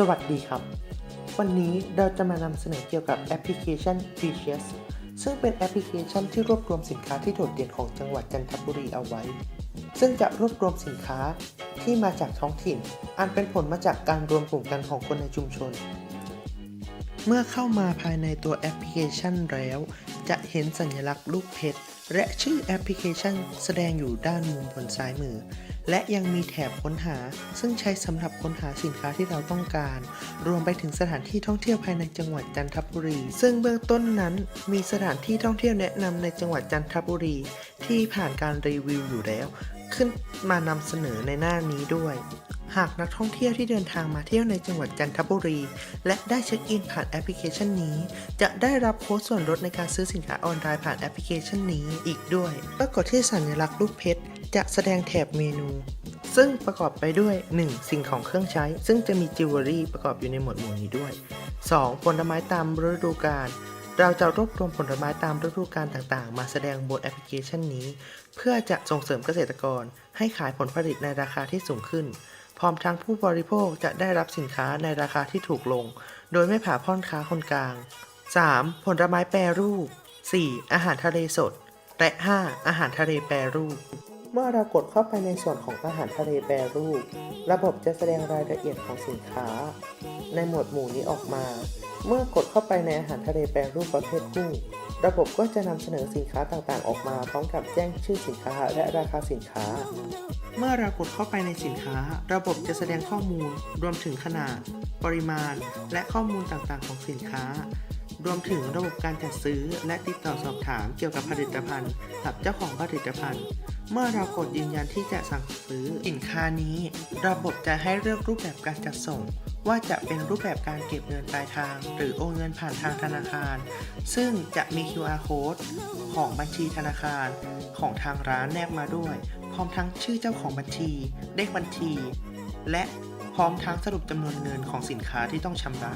สวัสดีครับ วันนี้เราจะมานำเสนอเกี่ยวกับแอปพลิเคชัน Precious ซึ่งเป็นแอปพลิเคชันที่รวบรวมสินค้าที่โดดเด่นของจังหวัดจันทบุรีเอาไว้ ซึ่งจะรวบรวมสินค้าที่มาจากท้องถิ่น อันเป็นผลมาจากการรวมกลุ่มกันของคนในชุมชน เมื่อเข้ามาภายในตัวแอปพลิเคชันแล้ว จะเห็นสัญลักษณ์ลูกเพชรและชื่อแอปพลิเคชันแสดงอยู่ด้านมุมบนซ้ายมือ และยังมีแถบค้นหา ซึ่งใช้สำหรับค้นหาสินค้าที่เราต้องการ รวมไปถึงสถานที่ท่องเที่ยวภายในจังหวัดจันทบุรี ซึ่งเบื้องต้นนั้นมีสถานที่ท่องเที่ยวแนะนำในจังหวัดจันทบุรี ที่ผ่านการรีวิวอยู่แล้ว ขึ้นมานำเสนอในหน้านี้ด้วย หากนักท่องเที่ยวที่เดินทางมาเที่ยวในจังหวัดจันทบุรี และได้เช็คอินผ่านแอปพลิเคชันนี้ จะได้รับโค้ดส่วนลดในการซื้อสินค้าออนไลน์ผ่านแอปพลิเคชันนี้อีกด้วยเมื่อกดที่สัญลักษณ์รูปเพชรจะแสดงแถบเมนู ซึ่งประกอบไปด้วย 1. สิ่งของเครื่องใช้ ซึ่งจะมีจิวเวลรี่ประกอบอยู่ในหมวดหมู่นี้ด้วย 2. ผลไม้ตามฤดูกาลเราจะรวบรวมผลไม้ตามฤดูกาลต่างๆ มาแสดงบนแอปพลิเคชันนี้ เพื่อจะส่งเสริมเกษตรกรให้ขายผลผลิตในราคาที่สูงขึ้น พร้อมทั้งผู้บริโภคจะได้รับสินค้าในราคาที่ถูกลง โดยไม่ผ่าพ่อนค้าคนกลาง 3. ผลไม้แปรรูป 4. อาหารทะเลสด และ 5. อาหารทะเลแปรรูป เมื่อเรากดเข้าไปในส่วนของอาหารทะเลแปรรูป ระบบจะแสดงรายละเอียดของสินค้า ในหมวดหมู่นี้ออกมา เมื่อกดเข้าไปในอาหารทะเลแปรรูปประเภทกุ้ง ระบบก็จะนำเสนอสินค้าต่างๆ ออกมาพร้อมกับแจ้งชื่อสินค้าและราคาสินค้า เมื่อเรากดเข้าไปในสินค้า ระบบจะแสดงข้อมูล รวมถึงขนาด ปริมาณ และข้อมูลต่างๆ ของสินค้า รวมถึงระบบการจัดซื้อ และติดต่อสอบถามเกี่ยวกับผลิตภัณฑ์กับเจ้าของผลิตภัณฑ์เมื่อเรากดยืนยันที่จะสั่งซื้อสินค้านี้ ระบบจะให้เลือกรูปแบบการจัดส่ง ว่าจะเป็นรูปแบบการเก็บเงินปลายทาง หรือโอนเงินผ่านทางธนาคาร ซึ่งจะมี QR code ของบัญชีธนาคาร ของทางร้านแนบมาด้วย พร้อมทั้งชื่อเจ้าของบัญชี เลขบัญชี และพร้อมทั้งสรุปจำนวนเงินของสินค้าที่ต้องชำระ